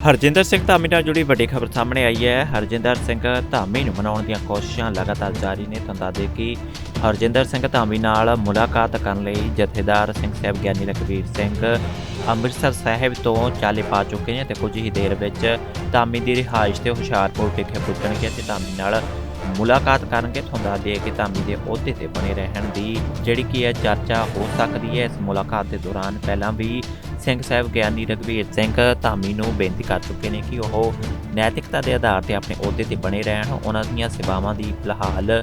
ਹਰਜਿੰਦਰ ਸਿੰਘ ਧਾਮੀ ਨਾਲ ਜੁੜੀ ਵੱਡੀ ਖਬਰ ਸਾਹਮਣੇ ਆਈ ਹੈ। ਹਰਜਿੰਦਰ ਸਿੰਘ ਧਾਮੀ ਨੂੰ ਮਨਾਉਣ ਦੀਆਂ ਕੋਸ਼ਿਸ਼ਾਂ ਲਗਾਤਾਰ ਜਾਰੀ ਨੇ। ਤੁਹਾਨੂੰ ਦੱਸ ਦੇ ਕਿ ਹਰਜਿੰਦਰ ਸਿੰਘ ਧਾਮੀ ਨਾਲ ਮੁਲਾਕਾਤ ਕਰਨ ਲਈ ਜਥੇਦਾਰ ਸਿੰਘ ਸਾਹਿਬ ਗਿਆਨੀ ਲਖਵੀਰ ਸਿੰਘ ਅੰਮ੍ਰਿਤਸਰ ਸਾਹਿਬ ਤੋਂ ਚਾਲੇ ਪਾ ਚੁੱਕੇ ਨੇ ਤੇ ਕੁਝ ਹੀ ਦੇਰ ਵਿੱਚ ਧਾਮੀ ਦੀ ਰਿਹਾਇਸ਼ ਤੇ ਹੁਸ਼ਿਆਰਪੁਰ ਵਿਖੇ ਪੁੱਜਣਗੇ ਤੇ ਧਾਮੀ ਨਾਲ ਮੁਲਾਕਾਤ ਕਰਨਗੇ ਤੁਹਾਨੂੰ ਦੱਸ ਦਈਏ ਕਿ ਧਾਮੀ ਦੇ ਅਹੁਦੇ ਤੇ ਬਣੇ ਰਹਿਣ ਦੀ, ਜਿਹੜੀ ਕੀ ਹੈ ਚਰਚਾ ਹੋ ਸਕਦੀ ਹੈ ਇਸ ਮੁਲਾਕਾਤ ਦੇ ਦੌਰਾਨ। ਪਹਿਲਾਂ ਵੀ ਸਿੰਘ ਸਾਹਿਬ ਗਿਆਨੀ ਰਗਵੀਰ ਸਿੰਘ ਧਾਮੀ ਨੂੰ ਬੇਨਤੀ ਕਰ ਚੁੱਕੇ ਨੇ ਕਿ ਉਹ ਨੈਤਿਕਤਾ ਦੇ ਆਧਾਰ ਤੇ ਆਪਣੇ ਅਹੁਦੇ ਤੇ ਬਣੇ ਰਹਿਣ। ਉਹਨਾਂ ਦੀਆਂ ਸੇਵਾਵਾਂ ਦੀ ਫਿਲਹਾਲ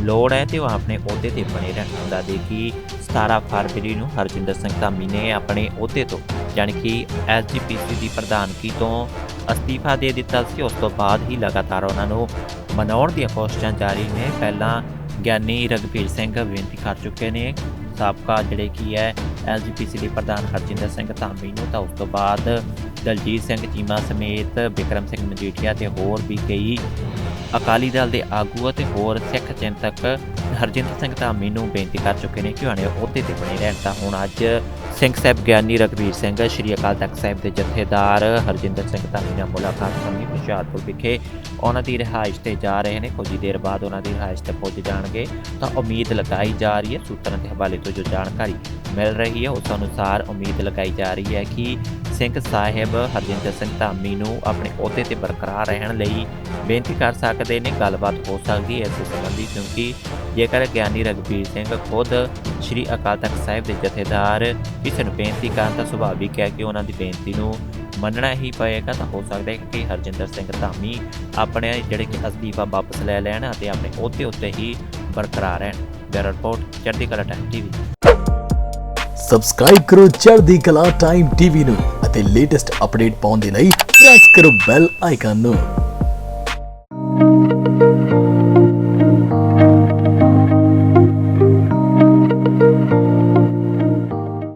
ਲੋੜ ਹੈ ਤੇ ਉਹ ਆਪਣੇ ਅਹੁਦੇ ਤੇ ਬਣੇ ਰਹਿਣ ਹੁੰਦਾ ਦੇ ਕਿ 17 ਫਰਵਰੀ ਨੂੰ ਹਰਜਿੰਦਰ ਸਿੰਘ ਧਾਮੀ ਨੇ ਆਪਣੇ ਅਹੁਦੇ ਤੋਂ ਯਾਨੀ ਕਿ ਐਸਜੀਪੀਸੀ ਦੀ ਪ੍ਰਧਾਨਗੀ ਤੋਂ ਅਸਤੀਫਾ ਦੇ ਦਿੱਤਾ ਸੀ। ਉਸ ਤੋਂ ਬਾਅਦ ਹੀ ਲਗਾਤਾਰ ਉਹਨਾਂ ਨੂੰ ਮਨਾਉਣ ਦੀਆਂ ਕੋਸ਼ਿਸ਼ਾਂ ਜਾਰੀ ਨੇ। ਪਹਿਲਾਂ ਗਿਆਨੀ ਰਗਵੀਰ ਸਿੰਘ ਬੇਨਤੀ ਕਰ ਚੁੱਕੇ ਨੇ। ਸਾਬਕਾ ਜਿਹੜੇ ਕੀ ਹੈ ਐਲਜੀਪੀਸੀ ਦੇ ਪ੍ਰਧਾਨ ਹਰਜਿੰਦਰ ਸਿੰਘ ਧਾਮੀ ਨੂੰ। ਤਾਂ ਉਸ ਤੋਂ ਬਾਅਦ ਦਲਜੀਤ ਸਿੰਘ ਚੀਮਾ ਸਮੇਤ ਬਿਕਰਮ ਸਿੰਘ ਮਜੀਠੀਆ ਤੇ ਹੋਰ ਵੀ ਕਈ ਅਕਾਲੀ ਦਲ ਦੇ ਆਗੂ ਅਤੇ ਹੋਰ ਸਿੱਖ ਚਿੰਤਕ ਹਰਜਿੰਦਰ ਸਿੰਘ ਧਾਮੀ ਨੂੰ ਬੇਨਤੀ ਕਰ ਚੁੱਕੇ ਨੇ ਕਿ ਉਹਨੇ ਅਹੁਦੇ ਤੇ ਬਣੇ ਰਹਿਣ। ਤਾਂ ਹੁਣ ਅੱਜ ਸਿੰਘ ਸਾਹਿਬ ਗਿਆਨੀ ਰਗਵੀਰ ਸਿੰਘ, ਸ਼੍ਰੀ ਅਕਾਲ ਤਖਤ ਸਾਹਿਬ ਦੇ ਜਥੇਦਾਰ ਹਰਜਿੰਦਰ ਸਿੰਘ ਧਾਮੀ ਨਾਲ ਮੁਲਾਕਾਤ ਕਰਨ ਲਈ ਹੁਸ਼ਿਆਰਪੁਰ ਵਿਖੇ ਉਹਨਾਂ ਦੀ ਰਿਹਾਇਸ਼ ਤੇ ਜਾ ਰਹੇ ਨੇ। ਕੁਝ ਹੀ ਦੇਰ ਬਾਅਦ ਉਹਨਾਂ ਦੀ ਰਿਹਾਇਸ਼ ਤੇ ਪਹੁੰਚ ਜਾਣਗੇ। ਤਾਂ ਉਮੀਦ ਲਗਾਈ ਜਾ ਰਹੀ ਹੈ, ਸੂਤਰਾਂ ਦੇ ਹਵਾਲੇ ਤੋਂ ਜੋ ਜਾਣਕਾਰੀ ਮਿਲ ਰਹੀ ਹੈ, ਉਸ ਅਨੁਸਾਰ ਉਮੀਦ ਲਗਾਈ ਜਾ ਰਹੀ ਹੈ ਕਿ ਸਿੰਘ ਸਾਹਿਬ ਹਰਜਿੰਦਰ ਸਿੰਘ ਧਾਮੀ ਨੂੰ ਆਪਣੇ ਅਹੁਦੇ ਤੇ ਬਰਕਰਾਰ ਰਹਿਣ ਲਈ ਬੇਨਤੀ ਕਰ ਸਕਦੇ ਨੇ। ਗੱਲਬਾਤ ਹੋ ਸਕਦੀ ਹੈ ਇਸ ਸੰਬੰਧੀ, ਕਿਉਂਕਿ ਜੇਕਰ ਗਿਆਨੀ ਰਗਵੀਰ ਸਿੰਘ ਖੁਦ ਸ਼੍ਰੀ ਅਕਾਲ ਤਖਤ ਸਾਹਿਬ ਦੇ ਜਥੇਦਾਰ ਕਿਸੇ ਨੂੰ ਬੇਨਤੀ ਕਰਨ ਤਾਂ ਸੁਭਾਵਿਕ ਹੈ ਕਿ ਉਹਨਾਂ ਦੀ ਬੇਨਤੀ ਨੂੰ ਮੰਨਣਾ ਹੀ ਪਏਗਾ, ਤਾਂ ਹੋ ਸਕਦਾ ਹੈ ਕਿ ਹਰਜਿੰਦਰ ਸਿੰਘ ਧਾਮੀ ਆਪਣੇ ਜਿਹੜੇ ਕਿ ਅਸਤੀਫਾ ਵਾਪਸ ਲੈ ਲੈਣ ਅਤੇ ਆਪਣੇ ਅਹੁਦੇ ਉੱਤੇ ਹੀ ਬਰਕਰਾਰ ਰਹਿਣ। ਬਿਊਰੋ ਰਿਪੋਰਟ, ਚੜ੍ਹਦੀ ਕਲਾ ਟਾਈਮ ਟੀਵੀ। ਸਬਸਕ੍ਰਾਈਬ ਕਰੋ ਚੜ੍ਹਦੀ ਕਲਾ ਟਾਈਮ ਟੀਵੀ ਨੂੰ ਅਤੇ ਲੇਟੈਸਟ ਅਪਡੇਟ ਪਾਉਣ ਦੇ ਲਈ ਪ੍ਰੈਸ ਕਰੋ ਬੈਲ ਆਈਕਨ ਨੂੰ।